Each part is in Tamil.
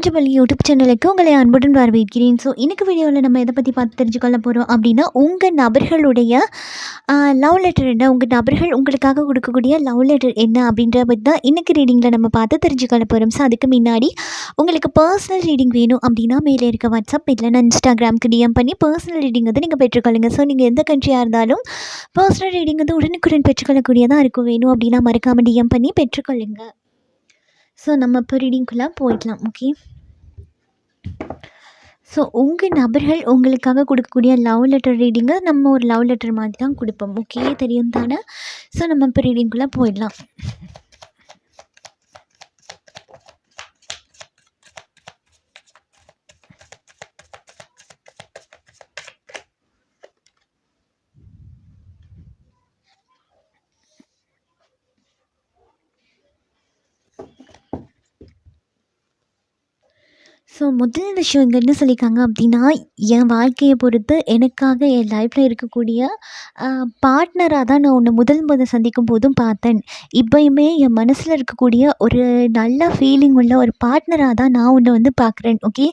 பஞ்சபள்ளி யூடியூப் சேனலுக்கு உங்களை அன்புடன் வரவேற்கிறேன். ஸோ இன்றைக்கு வீடியோவில் நம்ம எதை பற்றி பார்த்து தெரிஞ்சுக்கொள்ள போகிறோம் அப்படின்னா உங்கள் நபர்களுடைய லவ் லெட்டர் என்ன? உங்கள் நபர்கள் உங்களுக்காக கொடுக்கக்கூடிய லவ் லெட்டர் என்ன அப்படின்ற பற்றி தான் இன்றைக்கு ரீடிங்கில் நம்ம பார்த்து தெரிஞ்சுக்கொள்ள போகிறோம் ஸோ அதுக்கு முன்னாடி உங்களுக்கு பர்சனல் ரீடிங் வேணும் அப்படின்னா மேலே இருக்க வாட்ஸ்அப் இல்லைனா இன்ஸ்டாகிராமுக்கு டிஎம் பண்ணி பர்சனல் ரீடிங் வந்து நீங்கள் பெற்றுக்கொள்ளுங்க. ஸோ நீங்கள் எந்த கண்ட்ரியாக இருந்தாலும் பர்சனல் ரீடிங் வந்து உடனுக்குடன் பெற்றுக்கொள்ளக்கூடியதாக இருக்கும். வேணும் அப்படின்னா மறக்காமல் டிஎம் பண்ணி பெற்றுக்கொள்ளுங்கள் ஸோ நம்ம இப்போ ரீடிங்குள்ளே போய்க்கலாம் ஓகே ஸோ உங்கள் நபர்கள் உங்களுக்காக கொடுக்கக்கூடிய லவ் லெட்டர் ரீடிங்கை நம்ம ஒரு லவ் லெட்டர் மாதிரி தான் கொடுப்போம். ஓகே தெரியும் தானே ஸோ நம்ம இப்போ ரீடிங்குள்ளே போயிடலாம். ஸோ முதல் விஷயம் இங்கே என்ன சொல்லியிருக்காங்க அப்படின்னா என் வாழ்க்கையை பொறுத்து எனக்காக என் லைஃப்பில் இருக்கக்கூடிய பார்ட்னராக தான் நான் உன்னை முதல் முதல் சந்திக்கும் போதும் பார்த்தேன். இப்போயுமே என் மனசில் இருக்கக்கூடிய ஒரு நல்ல ஃபீலிங் உள்ள ஒரு பார்ட்னராக தான் நான் உன்னை வந்து பார்க்குறேன் ஓகே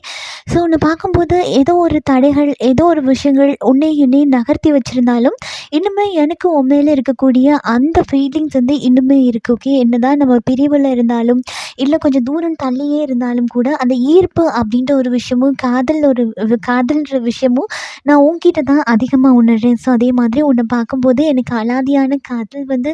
ஸோ உன்னை பார்க்கும்போது ஏதோ ஒரு தடைகள் ஏதோ ஒரு விஷயங்கள் உன்னை என்னை நகர்த்தி வச்சுருந்தாலும் இன்னுமே எனக்கு உன் மேலே இருக்கக்கூடிய அந்த ஃபீலிங்ஸ் வந்து இன்னுமே இருக்குது ஓகே என்ன தான் நம்ம பிரிவில் இருந்தாலும் இல்லை கொஞ்சம் தூரம் தள்ளியே இருந்தாலும் கூட அந்த ஈர்ப்பு அப்படின்ற ஒரு விஷயமும் காதல் ஒரு காதல்ன்ற விஷயமும் நான் உன்கிட்ட தான் அதிகமாக உணர்றேன். ஸோ அதே மாதிரி உன்னை பார்க்கும்போது எனக்கு அலாதியான காதல் வந்து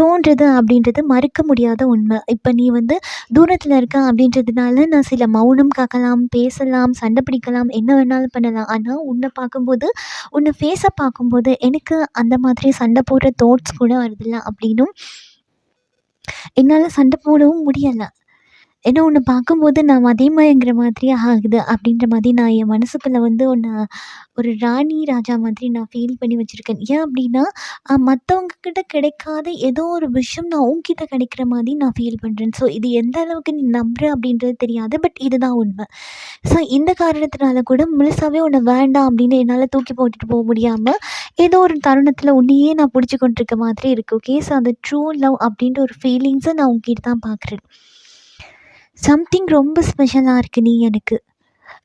தோன்றுது அப்படின்றது மறுக்க முடியாத உண்மை. இப்போ நீ வந்து தூரத்தில் இருக்க அப்படின்றதுனால நான் சில மௌனம் காக்கலாம் பேசலாம் சண்டை பிடிக்கலாம் என்ன வேணாலும் பண்ணலாம். ஆனால் உன்னை பார்க்கும்போது உன்னை ஃபேஸை பார்க்கும்போது எனக்கு அந்த மாதிரி சண்டை போடுற தோட்ஸ் கூட வருதில்ல. அப்படின்னும் என்னால் சண்டை போடவும் முடியலை. ஏன்னா உன்னை பார்க்கும்போது நான் மதிமயங்கிற மாதிரியே ஆகுது அப்படின்ற மாதிரி நான் என் மனசுக்குள்ளே வந்து உன்னை ஒரு ராணி ராஜா மாதிரி நான் ஃபீல் பண்ணி வச்சுருக்கேன். ஏன் அப்படின்னா மற்றவங்க கிட்ட கிடைக்காத ஏதோ ஒரு விஷயம் நான் உன்கிட்ட கிடைக்கிற மாதிரி நான் ஃபீல் பண்ணுறேன் ஸோ இது எந்த அளவுக்கு நீ நம்புற அப்படின்றது தெரியாது பட் இதுதான் உண்மை. ஸோ இந்த காரணத்தினால கூட முழுசாகவே உன்னை வேண்டாம் அப்படின்னு என்னால் தூக்கி போட்டுட்டு போக முடியாமல் ஏதோ ஒரு தருணத்தில் உன்னையே நான் பிடிச்சி கொண்டிருக்க மாதிரி இருக்குது ஓகே ஸோ அந்த ட்ரூ லவ் அப்படின்ற ஒரு ஃபீலிங்ஸை நான் உங்ககிட்ட தான் பார்க்குறேன். சம்திங் ரொம்ப ஸ்பெஷலாக இருக்கு நீ எனக்கு.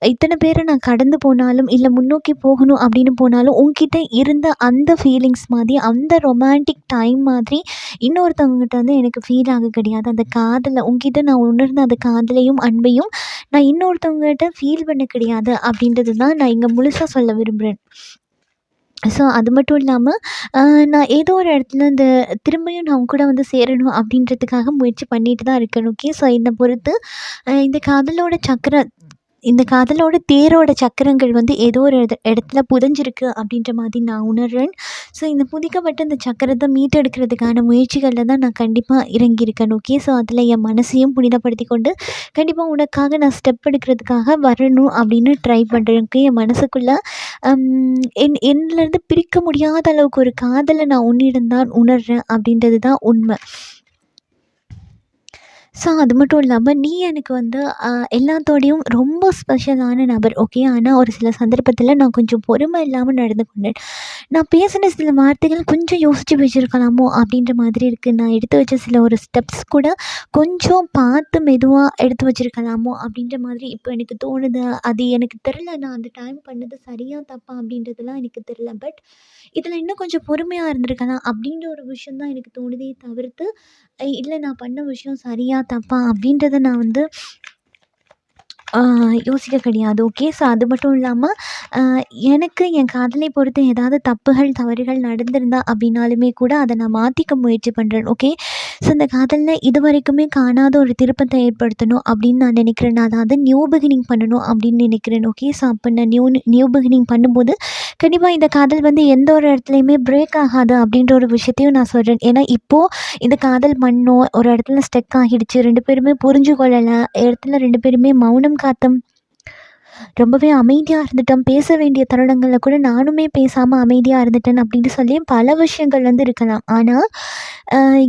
இத்தனை பேரை நான் கடந்து போனாலும் இல்லை முன்னோக்கி போகணும் அப்படின்னு போனாலும் உன்கிட்ட இருந்த அந்த ஃபீலிங்ஸ் மாதிரி அந்த ரொமான்டிக் டைம் மாதிரி இன்னொருத்தவங்ககிட்ட வந்து எனக்கு ஃபீல் ஆக கிடையாது. அந்த காதலை உன்கிட்ட நான் உணர்ந்த அந்த காதலையும் அன்பையும் நான் இன்னொருத்தவங்ககிட்ட ஃபீல் பண்ண கிடையாது அப்படின்றது தான் நான் இங்கே முழுசாக சொல்ல விரும்புகிறேன் ஸோ அது மட்டும் இல்லாமல் நான் ஏதோ ஒரு இடத்துல இந்த திரும்பியும் நான் அவங்க கூட வந்து சேரணும் அப்படின்றதுக்காக முயற்சி பண்ணிட்டு தான் இருக்கேன் ஓகே ஸோ என்னை பொறுத்து இந்த காதலோட சக்கர இந்த காதலோட தேரோட சக்கரங்கள் வந்து ஏதோ ஒரு இட இடத்துல புதைஞ்சிருக்கு அப்படின்ற மாதிரி நான் உணர்றேன். ஸோ இந்த புதிக்கப்பட்ட இந்த சக்கரத்தை மீட்டெடுக்கிறதுக்கான முயற்சிகளில் தான் நான் கண்டிப்பாக இறங்கியிருக்கேன். ஓகே ஸோ அதில் என் மனசையும் புனிதப்படுத்தி கொண்டு கண்டிப்பாக உனக்காக நான் ஸ்டெப் எடுக்கிறதுக்காக வரணும் அப்படின்னு ட்ரை பண்ணுறேன் ஓகே என் மனசுக்குள்ளே என் என்னிலேருந்து பிரிக்க முடியாத அளவுக்கு ஒரு காதலை நான் உன்னிடம் தான் உணர்றேன் அப்படின்றது தான் உண்மை. ஸோ அது மட்டும் இல்லாமல் நீ எனக்கு வந்து எல்லாத்தோடையும் ரொம்ப ஸ்பெஷலான நபர் ஓகே ஆனால் ஒரு சில சந்தர்ப்பத்தில் நான் கொஞ்சம் பொறுமை இல்லாமல் நடந்து கொண்டேன். நான் பேசின சில வார்த்தைகள் கொஞ்சம் யோசித்து வச்சுருக்கலாமோ அப்படின்ற மாதிரி இருக்குது நான் எடுத்து வச்ச சில ஒரு ஸ்டெப்ஸ் கூட கொஞ்சம் பார்த்து மெதுவாக எடுத்து வச்சுருக்கலாமோ? அப்படின்ற மாதிரி இப்போ எனக்கு தோணுது. அது எனக்கு தெரில நான் அந்த டைம் பண்ணது சரியாக தப்பா? அப்படின்றதுலாம் எனக்கு தெரில பட் இதில் இன்னும் கொஞ்சம் பொறுமையாக இருந்திருக்கலாம். அப்படின்ற ஒரு விஷயம் தான் எனக்கு தோணுதே தவிர்த்து இல்லை நான் பண்ண விஷயம் சரியா தப்பா அப்படின்றத நான் வந்து யோசிக்க கிடையாது. ஓகே ஸோ அது மட்டும் இல்லாமல் எனக்கு என் காதலை பொறுத்து ஏதாவது தப்புகள் தவறுகள் நடந்திருந்தா அப்படின்னாலுமே கூட அதை நான் மாற்றிக்க முயற்சி பண்ணுறேன் ஓகே ஸோ இந்த காதலில் இது வரைக்குமே காணாத ஒரு திருப்பத்தை ஏற்படுத்தணும் அப்படின்னு நான் நினைக்கிறேன். அதாவது நியூ பிகினிங் பண்ணணும் அப்படின்னு நினைக்கிறேன். ஓகே ஸோ அப்போ நான் நியூ நியூ பிகினிங் பண்ணும்போது கண்டிப்பாக இந்த காதல் வந்து எந்த ஒரு இடத்துலையுமே பிரேக் ஆகாது அப்படின்ற ஒரு விஷயத்தையும் நான் சொல்கிறேன் ஏன்னா இப்போது இந்த காதல் மண்ணோ ஒரு இடத்துல ஸ்டெக் ஆகிடுச்சு ரெண்டு பேருமே புரிஞ்சு கொள்ளலை இடத்துல ரெண்டு பேருமே மௌனம் కథం ரொம்பவே அமைதியாக இருந்துட்டோம் பேச வேண்டிய தருணங்களில் கூட நானுமே பேசாமல் அமைதியாக இருந்துட்டேன் அப்படின்னு சொல்லி பல விஷயங்கள் வந்து இருக்கலாம். ஆனால்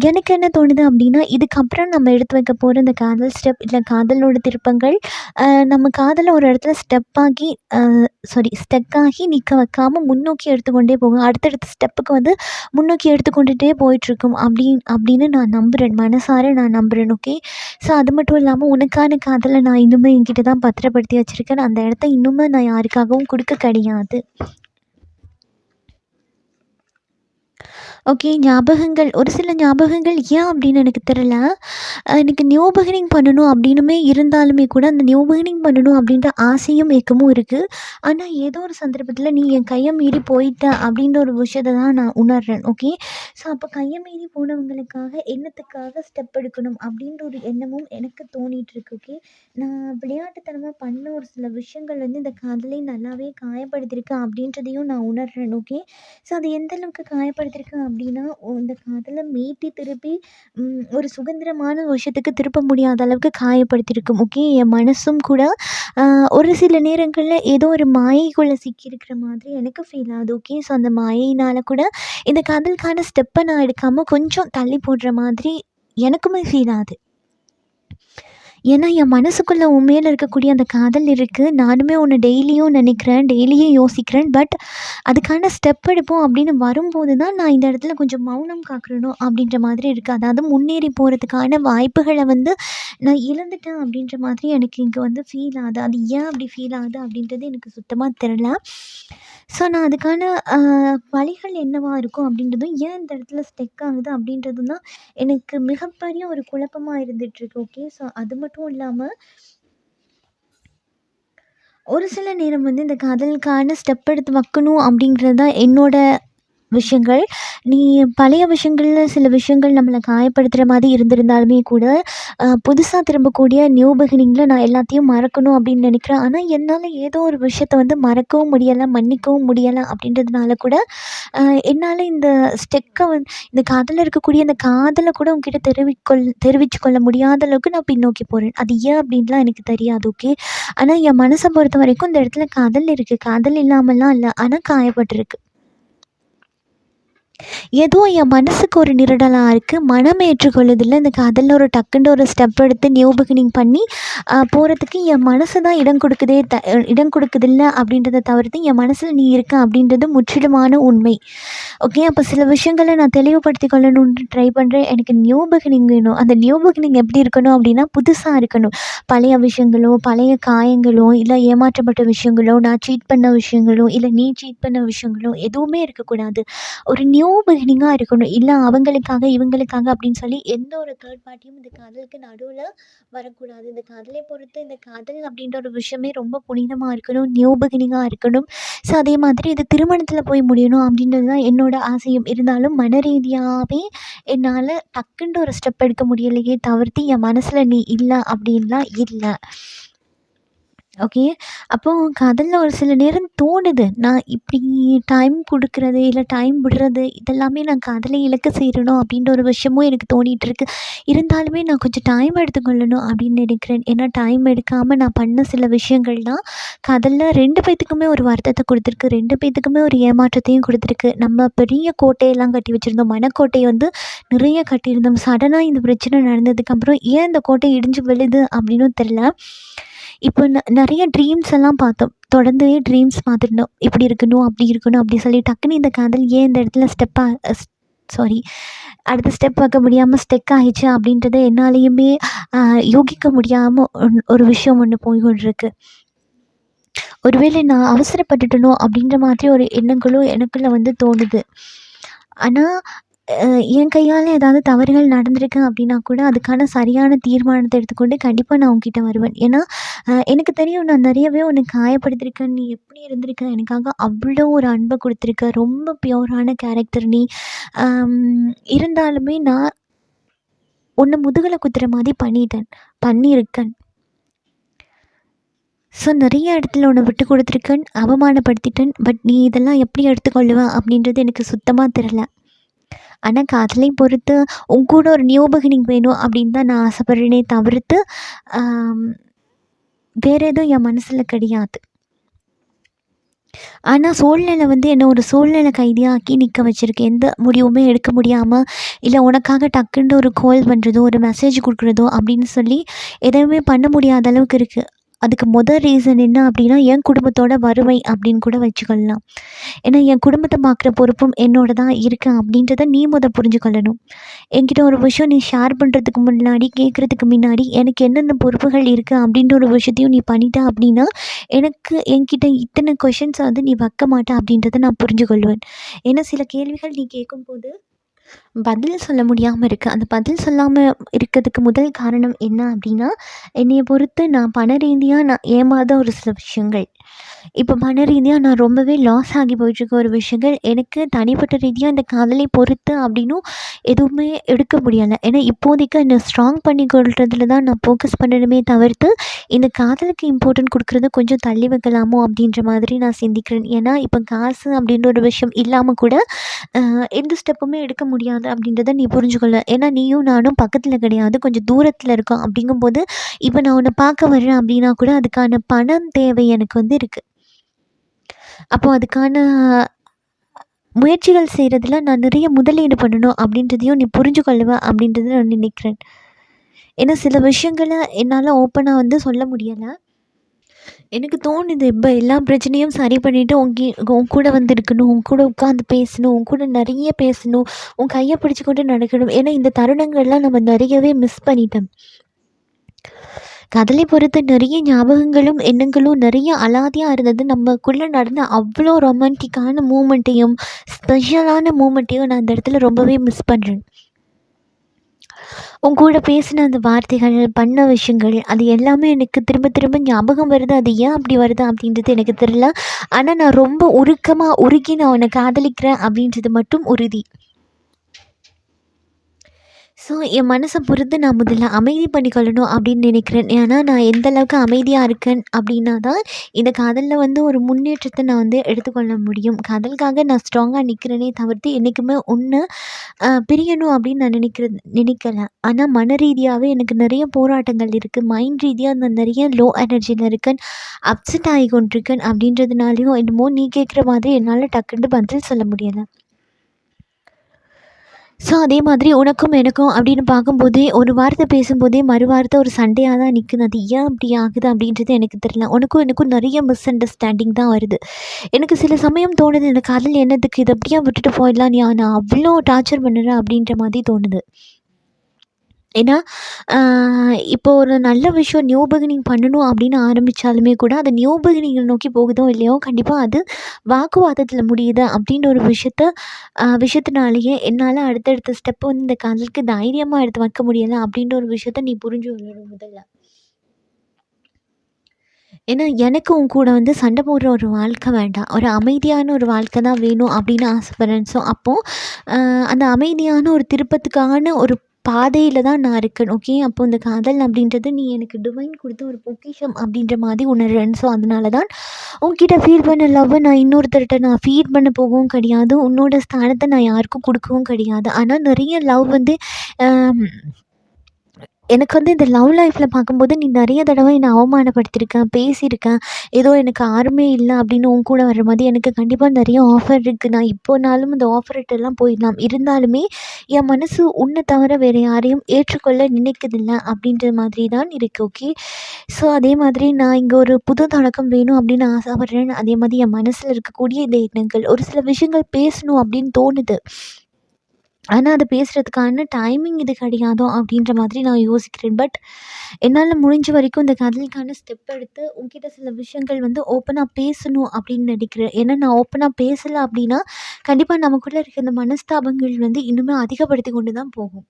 எனக்கு என்ன தோணுது அப்படின்னா, இதுக்கப்புறம் நம்ம எடுத்து வைக்க போகிற இந்த காதல் ஸ்டெப் இல்லை காதலோட திருப்பங்கள், நம்ம காதலை ஒரு இடத்துல ஸ்டெப்பாகி சாரி ஸ்டெக்காகி ஆகி வைக்காமல் முன்னோக்கி எடுத்துக்கொண்டே போகும். அடுத்தடுத்த ஸ்டெப்புக்கு வந்து முன்னோக்கி எடுத்துக்கொண்டுட்டே போயிட்டுருக்கும். அப்படி அப்படின்னு நான் நம்புறேன். மனசார நான் நம்புறேன். ஓகே. ஸோ அது மட்டும் இல்லாமல் உனக்கான காதலை நான் இன்னுமே என்கிட்ட தான் பத்திரப்படுத்தி வச்சுருக்கேன் அந்த இடத்த இன்னுமே நான் யாருக்காகவும் கொடுக்க கிடையாது. ஓகே. ஞாபகங்கள் ஒரு சில ஞாபகங்கள் ஏன் அப்படின்னு எனக்கு தெரியல. எனக்கு நியூ பிகினிங் பண்ணணும் அப்படின்னுமே இருந்தாலுமே கூட, அந்த நியூ பிகினிங் பண்ணணும் அப்படின்ற ஆசையும் ஏக்கமும் இருக்குது ஆனால் ஏதோ ஒரு சந்தர்ப்பத்தில் நீ என் கையை மீறி போயிட்ட அப்படின்ற ஒரு விஷயத்தை தான் நான் உணர்றேன். ஓகே. ஸோ அப்போ கையை மீறி போனவங்களுக்காக என்னத்துக்காக ஸ்டெப் எடுக்கணும் அப்படின்ற ஒரு எண்ணமும் எனக்கு தோணிட்டுருக்கு. ஓகே. நான் விளையாட்டுத்தனமாக பண்ண ஒரு சில விஷயங்கள் வந்து இந்த காதலை நல்லாவே காயப்படுத்தியிருக்கு அப்படின்றதையும் நான் உணர்றேன். ஓகே. ஸோ அது எந்த அளவுக்கு காயப்படுத்தியிருக்கு அப்படின்னா, அந்த காதலை மீட்டி திருப்பி ஒரு சுதந்திரமான விஷயத்துக்கு திருப்ப முடியாத அளவுக்கு காயப்படுத்தியிருக்கும். ஓகே. என் மனசும் கூட ஒரு சில நேரங்களில் ஏதோ ஒரு மாயைக்குள்ளே சிக்கியிருக்கிற மாதிரி எனக்கு ஃபீல் ஆகுது. ஓகே. ஸோ அந்த மாயினால் கூட இந்த காதலுக்கான ஸ்டெப்பை நான் எடுக்காமல் கொஞ்சம் தள்ளி போடுற மாதிரி எனக்குமே ஃபீல் ஆகுது. ஏன்னா, என் மனசுக்குள்ளே உண்மையில் இருக்கக்கூடிய அந்த காதல் இருக்குது நானுமே ஒன்று டெய்லியும் நினைக்கிறேன். டெய்லியும் யோசிக்கிறேன். பட் அதுக்கான ஸ்டெப் எடுப்போம் அப்படின்னு வரும்போது தான் நான் இந்த இடத்துல கொஞ்சம் மௌனம் காக்கணும் அப்படின்ற மாதிரி இருக்குது அதாவது முன்னேறி போகிறதுக்கான வாய்ப்புகளை வந்து நான் இழந்துட்டேன் அப்படின்ற மாதிரி எனக்கு இங்கே வந்து ஃபீல் ஆகுது. அது ஏன் அப்படி ஃபீல் ஆகுது அப்படின்றது எனக்கு சுத்தமாக தெரில ஸோ நான் அதுக்கான வழிகள் என்னவாக இருக்கும் அப்படின்றதும், ஏன் இந்த இடத்துல ஸ்டெக் ஆகுது அப்படின்றதும் தான் எனக்கு மிகப்பெரிய ஒரு குழப்பமாக இருந்துட்டுருக்கு. ஓகே. ஸோ அது மட்டும் இல்லாமல் ஒரு சில நேரம் வந்து இந்த காதலுக்கான ஸ்டெப் எடுத்து வைக்கணும் அப்படிங்கிறது தான் என்னோட விஷயங்கள். நீ பழைய விஷயங்கள்ல சில விஷயங்கள் நம்மளை காயப்படுத்துகிற மாதிரி இருந்திருந்தாலுமே கூட, புதுசாக திரும்பக்கூடிய நியூ பிகினிங்கில் நான் எல்லாத்தையும் மறக்கணும் அப்படின்னு நினைக்கிறேன். ஆனால் என்னால் ஏதோ ஒரு விஷயத்த வந்து மறக்கவும் முடியலை மன்னிக்கவும் முடியலை அப்படின்றதுனால கூட, என்னால் இந்த ஸ்டெக்கை வந்து இந்த காதலில் இருக்கக்கூடிய அந்த காதலை கூட உங்ககிட்ட தெரிவிக்கொள் தெரிவிச்சு கொள்ள முடியாத அளவுக்கு நான் பின்னோக்கி போகிறேன் அது ஏன் அப்படின்லாம் எனக்கு தெரியாது. ஓகே. ஆனால் என் மனதை பொறுத்த வரைக்கும் இந்த இடத்துல காதல் இருக்குது காதல் இல்லாமலாம் இல்லை ஆனால் காயப்பட்டிருக்கு ஏதோ என் மனசுக்கு ஒரு நிரடலாக இருக்குது மனம் ஏற்றுக்கொள்ளுதில்ல. இந்த காதல்ல ஒரு டக்குன்னு ஒரு ஸ்டெப் எடுத்து நியூ பிகினிங் பண்ணி போகிறதுக்கு என் மனசு தான் இடம் கொடுக்குதே த இடம் கொடுக்குதில்ல அப்படின்றத தவிர்த்து, என் மனசில் நீ இருக்க அப்படின்றது முற்றிலுமான உண்மை. ஓகே. அப்போ சில விஷயங்களை நான் தெளிவுபடுத்தி கொள்ளணும்னு ட்ரை பண்ணுறேன் எனக்கு நியூ பிகினிங் வேணும். அந்த நியூ பிகினிங் எப்படி இருக்கணும் அப்படின்னா, புதுசாக இருக்கணும். பழைய விஷயங்களோ, பழைய காயங்களோ, இல்லை ஏமாற்றப்பட்ட விஷயங்களோ, நான் சீட் பண்ண விஷயங்களோ, இல்லை நீ சீட் பண்ண விஷயங்களோ எதுவுமே இருக்கக்கூடாது. ஒரு நியூ பிகினிங்கா இருக்கணும். இல்லை அவங்களுக்காக, இவங்களுக்காக அப்படின்னு சொல்லி எந்த ஒரு தேர்ட் பார்ட்டியும் இந்த காதலுக்கு நடுவில் வரக்கூடாது. இந்த காதலை பொறுத்து இந்த காதல் அப்படின்ற ஒரு விஷயமே ரொம்ப புனிதமாக இருக்கணும். நியூ பிகினிங்காக இருக்கணும். ஸோ அதே மாதிரி இது திருமணத்தில் போய் முடியணும் அப்படின்றது தான் என்னோட ஆசையும். இருந்தாலும் மன ரீதியாகவே என்னால் டக்குன்ற ஒரு ஸ்டெப் எடுக்க முடியலையே தவிர்த்து, என் மனசில் நீ இல்லை அப்படின்லாம் இல்லை ஓகே. அப்போது காதல்ல ஒரு சில நேரம் தோணுது. நான் இப்படி டைம் கொடுக்கறது இல்லை டைம் விடுறது இதெல்லாமே நான் காதலை இழக்க செய்கிறணும் அப்படின்ற ஒரு விஷயமும் எனக்கு தோணிட்டுருக்கு. இருந்தாலுமே நான் கொஞ்சம் டைம் எடுத்துக்கொள்ளணும் அப்படின்னு நினைக்கிறேன். ஏன்னா டைம் எடுக்காமல் நான் பண்ண சில விஷயங்கள் தான் ரெண்டு 2 பேத்துக்குமே ஒரு வருத்தத்தை கொடுத்துருக்கு ரெண்டு பேத்துக்குமே ஒரு ஏமாற்றத்தையும் கொடுத்துருக்கு நம்ம பெரிய கோட்டையெல்லாம் கட்டி வச்சுருந்தோம் மனக்கோட்டை வந்து நிறைய கட்டியிருந்தோம். சடனாக இந்த பிரச்சனை நடந்ததுக்கப்புறம் ஏன் இந்த கோட்டை இடிஞ்சு விழுது அப்படின்னும் தெரில இப்போ ந நிறைய ட்ரீம்ஸ் எல்லாம் பார்த்தோம். தொடர்ந்தே ட்ரீம்ஸ் பார்த்துருந்தோம். இப்படி இருக்கணும், அப்படி இருக்கணும் அப்படி சொல்லி டக்குனு இந்த காதல் ஏன் இந்த இடத்துல ஸ்டெப்பாக சாரி அடுத்த ஸ்டெப் வைக்க முடியாமல் ஸ்டெக் ஆகிடுச்சு அப்படின்றத என்னாலேயுமே யோகிக்க முடியாமல் ஒன் ஒரு விஷயம் ஒன்று போய்கொண்டிருக்கு. ஒருவேளை நான் அவசரப்பட்டுட்டணும் அப்படின்ற மாதிரி ஒரு எண்ணங்களும் எனக்குள்ளே வந்து தோணுது. ஆனால் என் கையால் ஏதாவது தவறுகள் நடந்திருக்கு அப்படின்னா கூட, அதுக்கான சரியான தீர்மானத்தை எடுத்துக்கொண்டு கண்டிப்பாக நான் உங்ககிட்ட வருவேன். ஏன்னா, எனக்கு தெரியும் நான் நிறையவே உன்னை காயப்படுத்தியிருக்கேன். நீ எப்படி இருந்திருக்க, எனக்காக அவ்வளோ ஒரு அன்பை கொடுத்துருக்க ரொம்ப பியூரான கேரக்டர் நீ. இருந்தாலுமே நான் உன்னை முதுகலை குத்துற மாதிரி பண்ணிட்டேன். பண்ணியிருக்கேன். ஸோ நிறைய இடத்துல உன்னை விட்டு கொடுத்துருக்கேன் அவமானப்படுத்திட்டேன். பட் நீ இதெல்லாம் எப்படி எடுத்துக்கொள்ளுவேன் அப்படின்றது எனக்கு சுத்தமாக தெரில ஆனால் காதலையும் பொறுத்து உன் கூட ஒரு நியூ பிகினிங் வேணும் அப்படின்னு தான் நான் ஆசைப்படுறேனே தவிர்த்து, வேறு வேற எதுவும் என் மனசில் கிடையாது. ஆனால் சூழ்நிலை வந்து என்ன ஒரு சூழ்நிலை கைதியாக்கி நிற்க வச்சுருக்கு எந்த முடிவுமே எடுக்க முடியாமல் இல்லை உனக்காக டக்குன்னு ஒரு கால் பண்ணுறதோ ஒரு மெசேஜ் கொடுக்குறதோ அப்படின்னு சொல்லி எதுவுமே பண்ண முடியாத அளவுக்கு இருக்குது அதுக்கு முதல் ரீசன் என்ன அப்படின்னா, என் குடும்பத்தோட வறுமை அப்படின்னு கூட வச்சுக்கலாம். ஏன்னா, என் குடும்பத்தை பார்க்குற பொறுப்பும் என்னோட தான் இருக்கு அப்படின்றத நீ மொத புரிஞ்சுக்கொள்ளணும். என்கிட்ட ஒரு விஷயம் நீ ஷேர் பண்ணுறதுக்கு முன்னாடி, கேட்கறதுக்கு முன்னாடி, எனக்கு என்னென்ன பொறுப்புகள் இருக்குது அப்படின்ற ஒரு விஷயத்தையும் நீ பண்ணிட்ட அப்படின்னா, எனக்கு என்கிட்ட இத்தனை கொஷின்ஸை வந்து நீ வைக்க மாட்ட அப்படின்றத நான் புரிஞ்சுக்கொள்வேன் ஏன்னா, சில கேள்விகள் நீ கேட்கும்போது பதில் சொல்ல முடியாமல் இருக்குது அந்த பதில் சொல்லாமல் இருக்கிறதுக்கு முதல் காரணம் என்ன அப்படின்னா, என்னையை பொறுத்து நான் பண ரீதியாக நான் ஏமாத ஒரு சில விஷயங்கள். இப்போ பண ரீதியாக நான் ரொம்பவே லாஸ் ஆகி போயிட்டுருக்க ஒரு விஷயங்கள், எனக்கு தனிப்பட்ட ரீதியாக இந்த காதலை பொறுத்து அப்படின்னும் எதுவுமே எடுக்க முடியலை ஏன்னா, இப்போதைக்கு என்னை ஸ்ட்ராங் பண்ணி கொள்றதுல தான் நான் ஃபோக்கஸ் பண்ணணுமே தவிர்த்து, இந்த காதலுக்கு இம்பார்ட்டன்ட் கொடுக்குறத கொஞ்சம் தள்ளி வைக்கலாமோ அப்படின்ற மாதிரி நான் சிந்திக்கிறேன். ஏன்னா, இப்போ காசு அப்படின்ற ஒரு விஷயம் இல்லாமல் கூட, எந்த ஸ்டெப்புமே எடுக்க முடியாது அப்படின்றத நீ புரிஞ்சுக்கொள்ள. ஏன்னா, நீயும் நானும் பக்கத்தில் கிடையாது. கொஞ்சம் தூரத்தில் இருக்கோம். அப்படிங்கும்போது, இப்போ நான் உன்னை பார்க்க வர்றேன் அப்படின்னா கூட, அதுக்கான பணம் தேவை எனக்கு வந்து இருக்குது அப்போது அதுக்கான முயற்சிகள் செய்கிறதுல நான் நிறைய முதலீடு பண்ணணும் அப்படின்றதையும் நீ புரிஞ்சுகொள்ளுவ அப்படின்றத நான் நினைக்கிறேன். ஏன்னா, சில விஷயங்கள என்னால் ஓப்பனாக வந்து சொல்ல முடியலை எனக்கு தோணுது, இப்போ எல்லா பிரச்சனையும் சரி பண்ணிட்டு உன் உன் கூட வந்து இருக்கணும். உன் கூட உட்காந்து பேசணும். உன் கூட நிறைய பேசணும். உன் கையை பிடிச்சிக்கொண்டு நடக்கணும். ஏன்னா, இந்த தருணங்கள்லாம் நம்ம நிறையவே மிஸ் பண்ணிட்டோம். கதலை பொறுத்து நிறைய ஞாபகங்களும், எண்ணங்களும் நிறைய அலாதியாக இருந்தது. நம்மக்குள்ளே நடந்த அவ்வளோ ரொமான்டிக்கான மூமெண்ட்டையும், ஸ்பெஷலான மூமெண்ட்டையும் நான் அந்த இடத்துல ரொம்பவே மிஸ் பண்ணுறேன் உன் கூட பேசின அந்த வார்த்தைகள், பண்ண விஷயங்கள், அது எல்லாமே எனக்கு திரும்ப திரும்ப ஞாபகம் வருது. அது ஏன் அப்படி வருது அப்படின்றது எனக்கு தெரியல. ஆனால் நான் ரொம்ப உருக்கமாக உருகி நான் உன்னை காதலிக்கிறேன் அப்படின்றது மட்டும் உறுதி. ஸோ, என் மனசை பொறுத்து நான் முதல்ல அமைதி பண்ணிக்கொள்ளணும் அப்படின்னு நினைக்கிறேன். ஏன்னா, நான் எந்த அளவுக்கு இருக்கேன் அப்படின்னா தான், இந்த காதலில் வந்து ஒரு முன்னேற்றத்தை நான் வந்து எடுத்துக்கொள்ள முடியும். காதலுக்காக நான் ஸ்ட்ராங்காக நிற்கிறேனே தவிர்த்து, என்னைக்குமே ஒன்று பிரியணும் அப்படின்னு நான் நினைக்கிறது நினைக்கல. ஆனால் மன ரீதியாகவே எனக்கு நிறைய போராட்டங்கள் இருக்குது மைண்ட் ரீதியாக நான் நிறைய லோ எனர்ஜியில் இருக்கேன். அப்செட் ஆகி கொண்டிருக்கேன் அப்படின்றதுனாலையும் என்னமோ நீ கேட்குற மாதிரி என்னால் டக்குன்னு பதில் சொல்ல முடியலை ஸோ, அதே மாதிரி உனக்கும் எனக்கும் அப்படின்னு பார்க்கும்போதே, ஒரு வார்த்தை பேசும்போதே மறு வார்த்தை ஒரு சண்டையாக தான் நிற்குது அது ஏன் அப்படி ஆகுது அப்படின்றது எனக்கு தெரியல. உனக்கும் எனக்கும் நிறைய மிஸ் அண்டர்ஸ்டாண்டிங் தான் வருது. எனக்கு சில சமயம் தோணுது, இந்த காதல் என்னதுக்கு இதை அப்படியே விட்டுட்டு போயிடலாம். நீ நான் அவ்வளோ டார்ச்சர் பண்ணுறேன் அப்படின்ற மாதிரி தோணுது. ஏன்னா, இப்போ ஒரு நல்ல விஷயம் நியூ பிகினிங் பண்ணணும் அப்படின்னு ஆரம்பிச்சாலுமே கூட, அது நியூ பிகினிங்கை நோக்கி போகுதோ இல்லையோ, கண்டிப்பாக அது வாக்குவாதத்தில் முடியுது அப்படின்ற ஒரு விஷயத்த விஷயத்தினாலேயே என்னால் அடுத்தடுத்த ஸ்டெப் வந்து இந்த காதலுக்கு தைரியமாக எடுத்து வைக்க முடியலை அப்படின்ற ஒரு விஷயத்த நீ புரிஞ்சு கொள்ளணும் முதல்ல. ஏன்னா, எனக்கு உன் கூட வந்து சண்டை போடுற ஒரு வாழ்க்கை வேண்டாம். ஒரு அமைதியான ஒரு வாழ்க்கை தான் வேணும் அப்படின்னு ஆசைப்படுறேன். ஸோ, அப்போது அந்த அமைதியான ஒரு திருப்பத்துக்கான ஒரு பாதையில் தான் நான் இருக்கேன். ஓகே. அப்போ இந்த காதல் அப்படின்றது நீ எனக்கு டிவைன் கொடுத்த ஒரு பொக்கிஷம் அப்படின்ற மாதிரி உணர்றேன். ஸோ, அதனால தான் உன்கிட்ட ஃபீல் பண்ண லவ் நான் இன்னொருத்தர்கிட்ட நான் ஃபீட் பண்ண போகவும் கிடையாது. உன்னோட ஸ்தானத்தை நான் யாருக்கும் கொடுக்கவும் கிடையாது. ஆனால் நிறைய லவ் வந்து எனக்கு வந்து இந்த லவ் லைஃப்பில் பார்க்கும்போது, நீ நிறைய தடவை என்ன அவமானப்படுத்தியிருக்க, பேசியிருக்க. ஏதோ எனக்கு யாருமே இல்லை அப்படின்னு உன் கூட வர்ற மாதிரி எனக்கு கண்டிப்பாக நிறைய ஆஃபர் இருக்குது நான் இப்போனாலும் இந்த ஆஃபர்ட்டலாம் போயிடலாம். இருந்தாலுமே, என் மனசு உன்னை தவிர வேறு யாரையும் ஏற்றுக்கொள்ள நினைக்குதில்ல அப்படின்ற மாதிரி தான் இருக்குது ஓகே. ஸோ, அதே மாதிரி நான் இங்கே ஒரு புது தொடக்கம் வேணும் அப்படின்னு ஆசைப்படுறேன். அதே மாதிரி என் மனசில் இருக்கக்கூடிய இந்த எண்ணங்கள், ஒரு சில விஷயங்கள் பேசணும் அப்படின்னு தோணுது. ஆனால் அது பேசுகிறதுக்கான டைமிங் இது கிடையாதோ அப்படின்ற மாதிரி நான் யோசிக்கிறேன். பட் என்னால் முடிஞ்ச வரைக்கும் இந்த கதைக்கான ஸ்டெப் எடுத்து உங்ககிட்ட சில விஷயங்கள் வந்து ஓப்பனாக பேசணும் அப்படின்னு நினைக்கிறேன். ஏன்னா, நான் ஓப்பனாக பேசலை அப்படின்னா, கண்டிப்பாக நமக்குள்ளே இருக்க இந்த மனஸ்தாபங்கள் வந்து இன்னுமே அதிகப்படுத்திக் கொண்டு தான் போகும்.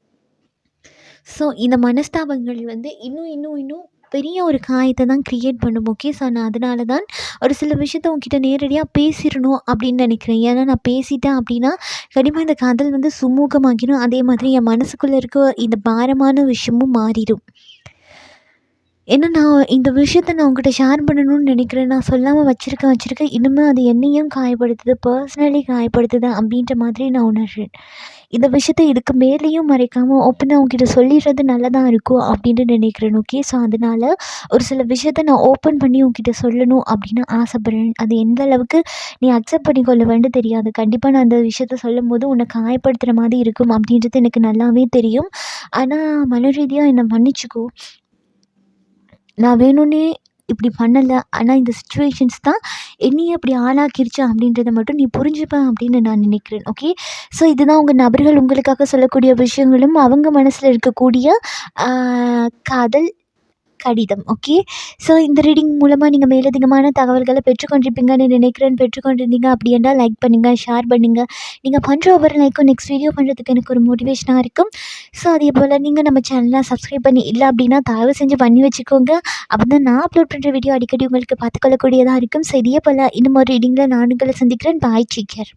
ஸோ, இந்த மனஸ்தாபங்கள் வந்து இன்னும் இன்னும் இன்னும் பெரிய ஒரு காயத்தை தான் க்ரியேட் பண்ணும். ஓகே. ஸோ, நான் அதனால தான் ஒரு சில விஷயத்த உங்ககிட்ட நேரடியாக பேசிடணும் அப்படின்னு நினைக்கிறேன். ஏன்னா, நான் பேசிட்டேன் அப்படின்னா, கண்டிப்பா இந்த காதல் வந்து சுமூகமாகிடும் அதே மாதிரி என் மனசுக்குள்ளே இருக்க இந்த பாரமான விஷயமும் மாறிடும். ஏன்னா நான் இந்த விஷயத்த நான் உங்ககிட்ட ஷேர் பண்ணணும்னு நினைக்கிறேன் நான் சொல்லாமல் வச்சுருக்கேன் வச்சுருக்கேன் இனிமேல் அது என்னையும் காயப்படுத்துது பர்சனலி காயப்படுத்துது அப்படின்ற மாதிரி நான் உணர்கிறேன் இந்த விஷயத்த இதுக்கு மேலேயும் மறைக்காமல் ஓப்பனாக உங்ககிட்ட சொல்லிடுறது நல்லதாக இருக்கும் அப்படின்ட்டு நினைக்கிறேன் ஓகே ஸோ அதனால் ஒரு சில விஷயத்த நான் ஓப்பன் பண்ணி உங்ககிட்ட சொல்லணும் அப்படின்னு ஆசைப்பட்றேன். அது எந்த அளவுக்கு நீ அக்செப்ட் பண்ணிக்கொள்ளுவேன்னு தெரியாது. கண்டிப்பாக நான் அந்த விஷயத்த சொல்லும் போது உன்னை காயப்படுத்துகிற மாதிரி இருக்கும் அப்படின்றது எனக்கு நல்லாவே தெரியும். ஆனால் மன ரீதியாக என்னை மன்னிச்சுக்கோ. நான் வேணும்னே இப்படி பண்ணலை. ஆனால் இந்த சுச்சுவேஷன்ஸ் தான் என்னையே அப்படி ஆளாக்கிருச்சு அப்படின்றத மட்டும் நீ புரிஞ்சுப்பேன் அப்படின்னு நான் நினைக்கிறேன். ஓகே ஸோ இதுதான் உங்கள் நபர்கள் உங்களுக்காக சொல்லக்கூடிய விஷயங்களும் அவங்க மனசில் இருக்கக்கூடிய காதல் கடிதம் ஓகே ஸோ இந்த ரீடிங் மூலமாக நீங்கள் மேலதிகமான தகவல்களை பெற்றுக்கொண்டிருப்பீங்கன்னு நினைக்கிறேன். பெற்றுக்கொண்டிருந்தீங்க அப்படி என்றால் லைக் பண்ணுங்கள் ஷேர் பண்ணுங்கள் நீங்கள் பண்ணுற ஒவ்வொரு லைக்கும் நெக்ஸ்ட் வீடியோ பண்ணுறதுக்கு எனக்கு ஒரு மோட்டிவேஷனாக இருக்கும். ஸோ அதே போல் நீங்கள் நம்ம சேனலை சப்ஸ்கிரைப் பண்ணி இல்லை அப்படின்னா தயவு செஞ்சு பண்ணி வச்சுக்கோங்க. அப்போ தான் நான் அப்லோட் பண்ணுற வீடியோ அடிக்கடி உங்களுக்கு பார்த்துக்கொள்ளக்கூடியதாக இருக்கும். ஸோ இதே போல் இன்னும் ஒரு ரீடிங்கில் நானுங்களை சந்திக்கிறேன். பாய் டீக்கர்